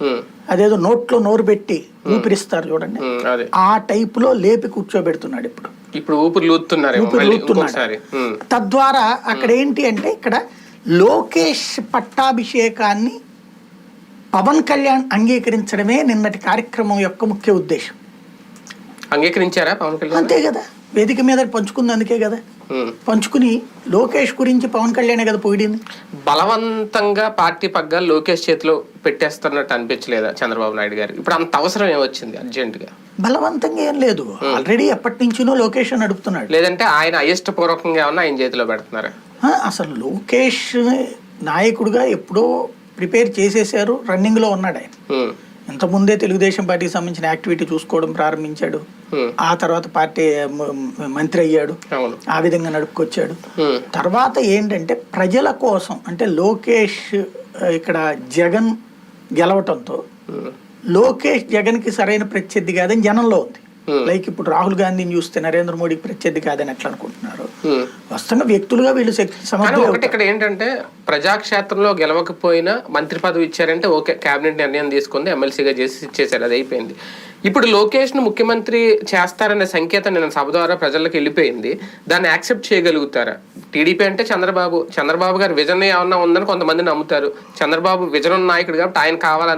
ఉమ్, అదేదో నోట్లో నోరు పెట్టి ఊపిరిస్తారు చూడండి. అదే. ఆ టైపులో లేపి కూర్చోబెడుతున్నాడు ఇప్పుడు. ఇప్పుడు ఊపిరి లూతున్నాడు. తద్వారా అక్కడ ఏంటి అంటే ఇక్కడ లోకేష్ పట్టాభిషేకాన్ని పవన్ కళ్యాణ్ అంగీకరించడమే నిన్నటి కార్యక్రమం యొక్క ముఖ్య ఉద్దేశం. అంగీకరించారా పవన్ కళ్యాణ్ అంతే కదా. వేదిక మీద పంచుకుంది అందుకే కదా. పంచుకుని లోకేష్ గురించి పవన్ కళ్యాణే కదా పోయింది. బలవంతంగా పార్టీ పగ్గాలు లోకేష్ చేతిలో పెట్టేస్తున్నట్టు అనిపించలేదా చంద్రబాబు నాయుడు గారు ఇప్పుడు అంత అవసరం ఏమొచ్చింది అర్జెంట్గా బలవంతంగా ఏం లేదు. ఆల్రెడీ ఎప్పటి నుంచినో లోకేష్ నడుపుతున్నాడు లేదంటే ఆయన అయిష్ట పూర్వకంగా ఏమన్నా ఆయన చేతిలో పెడుతున్నారా? అసలు లోకేష్ నాయకుడిగా ఎప్పుడో ప్రిపేర్ చేసేసారు రన్నింగ్లో ఉన్నాడు ఆయన. ఇంతకుముందే తెలుగుదేశం పార్టీకి సంబంధించిన యాక్టివిటీ చూసుకోవడం ప్రారంభించాడు. ఆ తర్వాత పార్టీ మంత్రి అయ్యాడు. ఆ విధంగా నడుపుకొచ్చాడు. తర్వాత ఏంటంటే ప్రజల కోసం అంటే లోకేష్ ఇక్కడ జగన్ గెలవటంతో లోకేష్ జగన్కి సరైన ప్రత్యర్థి కాదని జనంలో ఉంది. లైక్ ఇప్పుడు రాహుల్ గాంధీని చూస్తే నరేంద్ర మోడీకి ప్రత్యర్థి కాదని ఎట్లా అనుకుంటున్నారు. వాస్తవంగా వ్యక్తులుగా వీళ్ళు ఒకటి ఇక్కడ ఏంటంటే ప్రజాక్షేత్రంలో గెలవకపోయినా మంత్రి పదవి ఇచ్చారంటే ఓకే కేబినెట్ నిర్ణయం తీసుకుంది ఎమ్మెల్సీగా చేసి ఇచ్చేసారు అది అయిపోయింది. ఇప్పుడు లోకేష్ను ముఖ్యమంత్రి చేస్తారనే సంకేతం నేను సభ ద్వారా ప్రజలకు వెళ్ళిపోయింది. దాన్ని యాక్సెప్ట్ చేయగలుగుతారా? టీడీపీ అంటే చంద్రబాబు. చంద్రబాబు గారి విజన్ ఏమన్నా ఉందని కొంతమంది నమ్ముతారు. చంద్రబాబు విజన్ నాయకుడు కాబట్టి ఆయన కావాలని